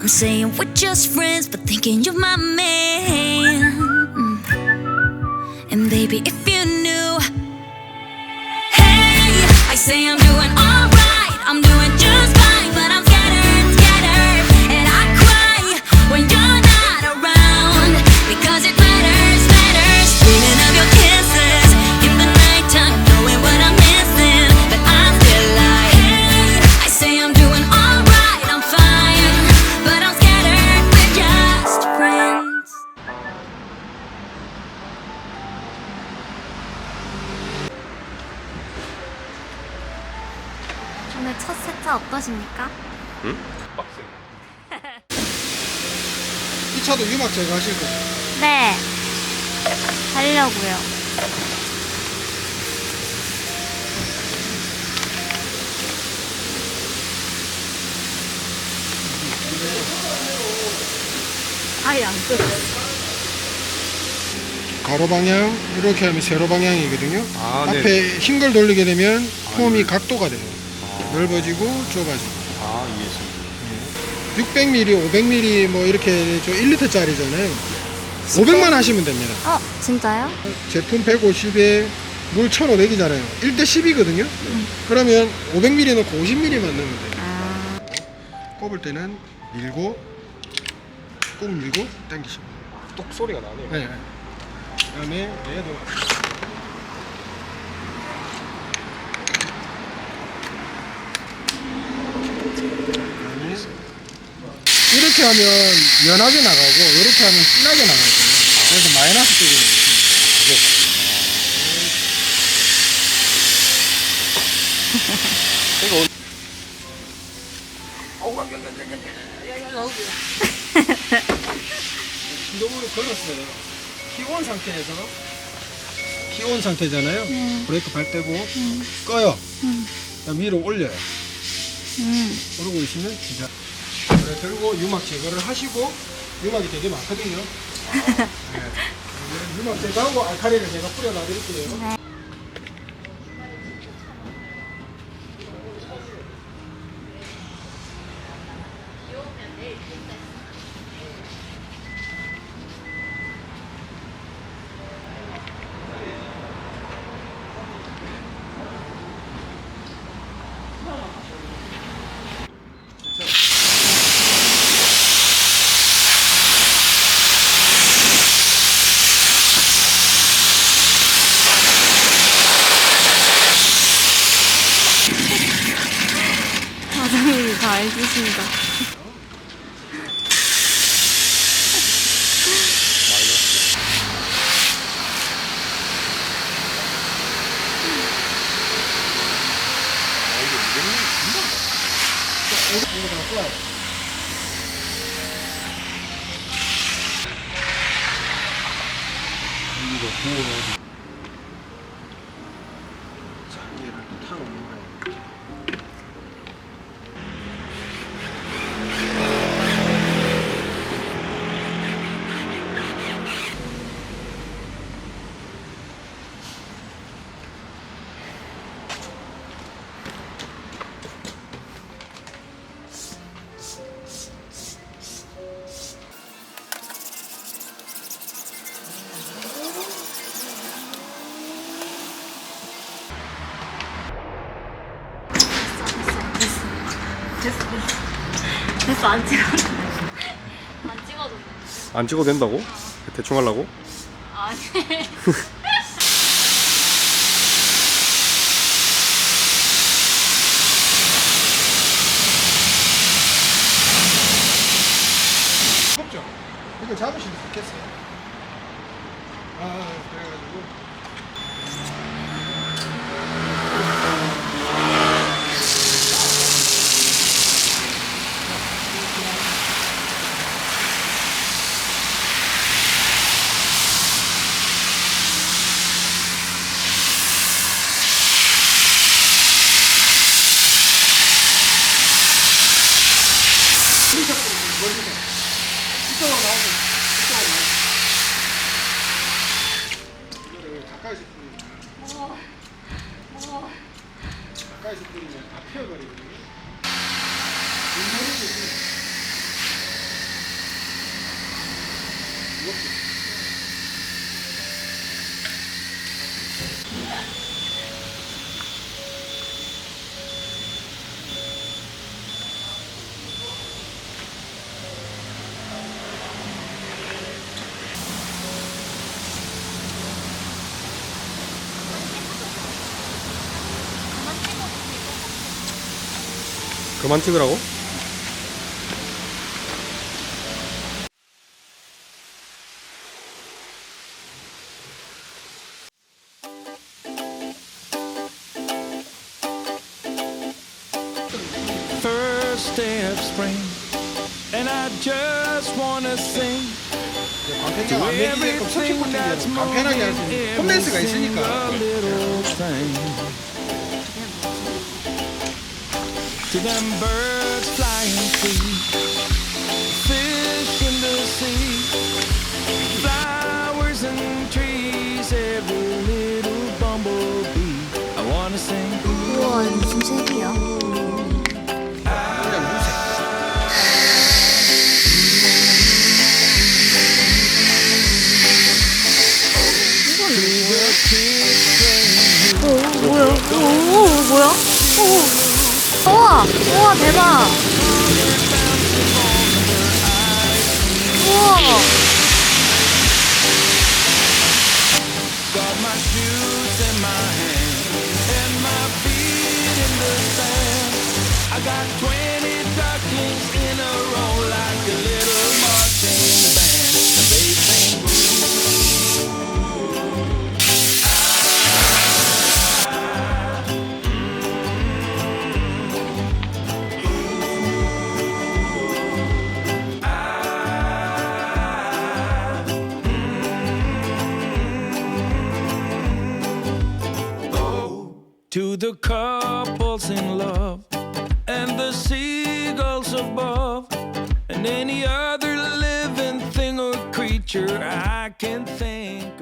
I'm saying we're just friends, but thinking you're my man. And baby, if you knew, hey, I say I'm doing alright, 첫 세차 어떠십니까? 빡세. 이 차도 유막 제거하실 거죠? 네. 하려고요. 아예 안 끓어. 가로 방향 이렇게 하면 세로 방향이거든요. 아, 네. 앞에 흰 걸 돌리게 되면 폼이 각도가 돼요. 넓어지고 좁아지고. 아, 이해했습니다. 600mm, 500mm 뭐 이렇게 저 1리터짜리잖아요. 500만 하시면 됩니다. 어, 진짜요? 제품 150에 물 1,500이잖아요. 1대 10이거든요. 그러면 500ml 넣고 50ml만 넣으면 돼요. 아, 꼽을 때는 밀고 꾹 밀고 당기시면 돼요. 똑 소리가 나네요. 네. 그다음에 얘도 그다음에 이렇게 하면 연하게 나가고 이렇게 하면 진하게 나갈 거예요. 그래서 마이너스 쪽으로 이렇게. 이거 오늘 기동으로 걸었어요. 키온 상태에서 키온 상태잖아요. 브레이크 발 떼고 꺼요. 그다음 위로 올려요. 음. 오르고 있으면 진짜 그래, 들고 유막 제거를 하시고 유막이 되게 많거든요. 네. 유막 제거하고 알칼리를 제가 뿌려놔 드릴게요. 과 장님이 다 해주신다. 이거 다쏘 됐어, 안 찍어도. 안 찍어도. 안 찍어도 된다고? 대충 하려고? 아니. 무겁죠? 이거 잡으시면 좋겠어요. 아, 그래가지고. 이쪽으로 나오고, 이쪽으로 나오고. 이거를 가까이서 뿌리면, 가까이서 뿌리면 다 피어버리거든요. 윗머리도 뿌리면. 그만 찍으라고? first day of spring, and I just wanna sing 광팬이가 안 매기게끔 everything that's 터치포팅이에요 간편하게 할수 moving, 있는 every 있으니까 single little thing. To them birds flying free, fish in the sea, flowers and trees, every little bumblebee. I wanna sing. 우와, 무슨 색이야? 그냥 무색 오, 뭐야? 오, 오, 뭐야? 오, 우와, 대박. 우와, to the couples in love and the seagulls above and any other living thing or creature I can think.